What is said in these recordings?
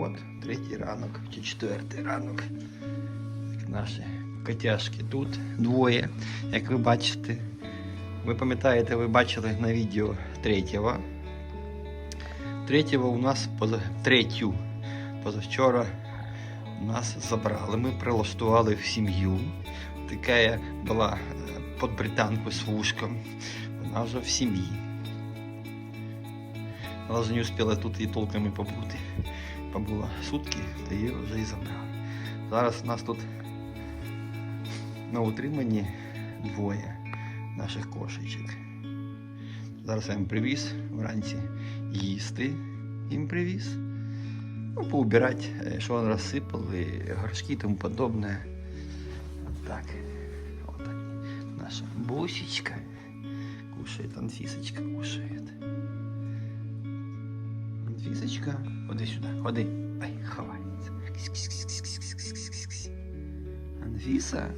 От, третій ранок чи четвертий ранок. Наші котяшки тут двоє, як ви бачите. Ви пам'ятаєте, ви бачили на відео третього. Третього у нас поза... третю позавчора нас забрали. Ми прилаштували в сім'ю. Така була е, під британку з вушком. Вона вже в сім'ї. Вона вже не успіла тут і толком і побути. Побула сутки, та її вже і забрали. Зараз у нас тут на утриманні двоє наших кошечок. Зараз я їм привіз вранці їсти їм привіз. Ну, поубирати, е, що вони розсипали, горшки і тому подобне. Так. Они. Наша бусечка кушает, Анфисочка кушает. Анфисочка, ходи сюда, ходи. Ай, ховається. Анфиса,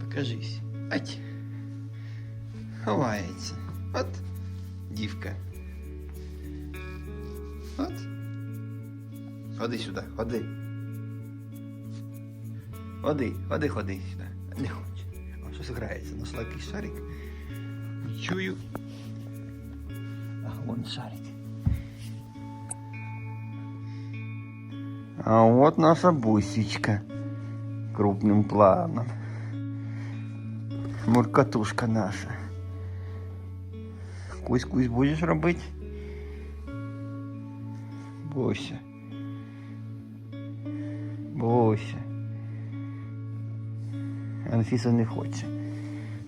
покажись. Ать. Ховається. От дівка. От. Ходи сюди, ходи. Ходи, ходи, ходи сюди. Не хоче. Щось грається. Нашла якийсь шарик. Чую. А, вон шарик. А вот наша бусечка. Крупным планом. Муркатушка наша. Кусь-кусь будешь робить? Бося. Бося. Анфіса не хоче,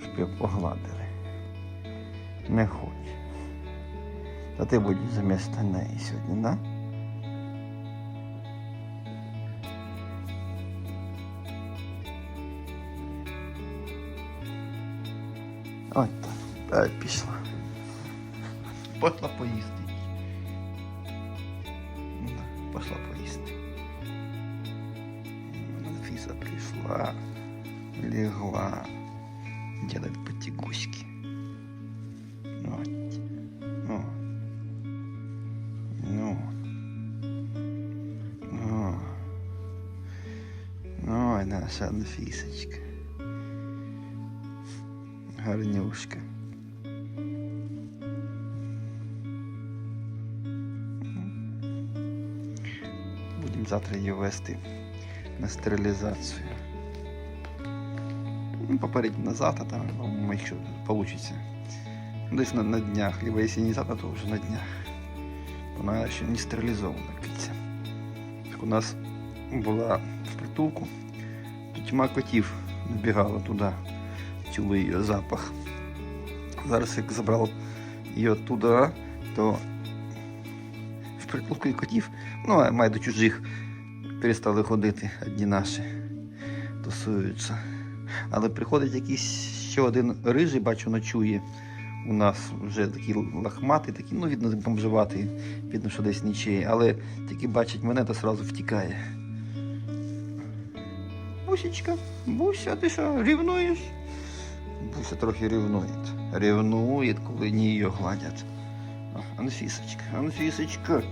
щоб його погладили. Не хоче. Та ти будеш замість неї сьогодні, да? От так. Дай пішла. Пошла поїсти. Да, Пошла поїсти. Анфіса прийшла. легла делать потягуськи. Ой, наша Анфисочка. Гарнюшка. Будемо завтра її вести на стерилізацію. Ну, попередньо на завтра, там, по-моему, еще получится. Ну, Десь на, на днях, либо если не завтра, то уже на днях. Вона ще не стерилізована. Так у нас була в притулку, тьма котів набігала туди, чули її запах. Зараз як забрав її оттуда, то в притулку і котів, ну, а має до чужих перестали ходити, одні наші тусуються. Але приходить якийсь ще один рижий, бачу, ночує. У нас вже такий лахматий, такий, ну, видно, бомжуватий, видно, що десь нічиє. Але тільки бачить мене, то одразу втікає. Бусечка, Буся, ти що, рівнуєш? Буся трохи ревнує. Ревнує, коли не її гладять. Анфісочка, Анфісочка.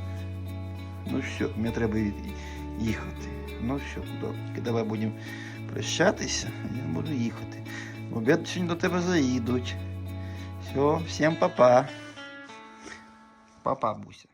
Ну все, мені треба їхати. Ну все, добре, давай будемо прощатися, я буду їхати. В обід сьогодні до тебе заїдуть. Все, всім па-па. Па-па, Буся.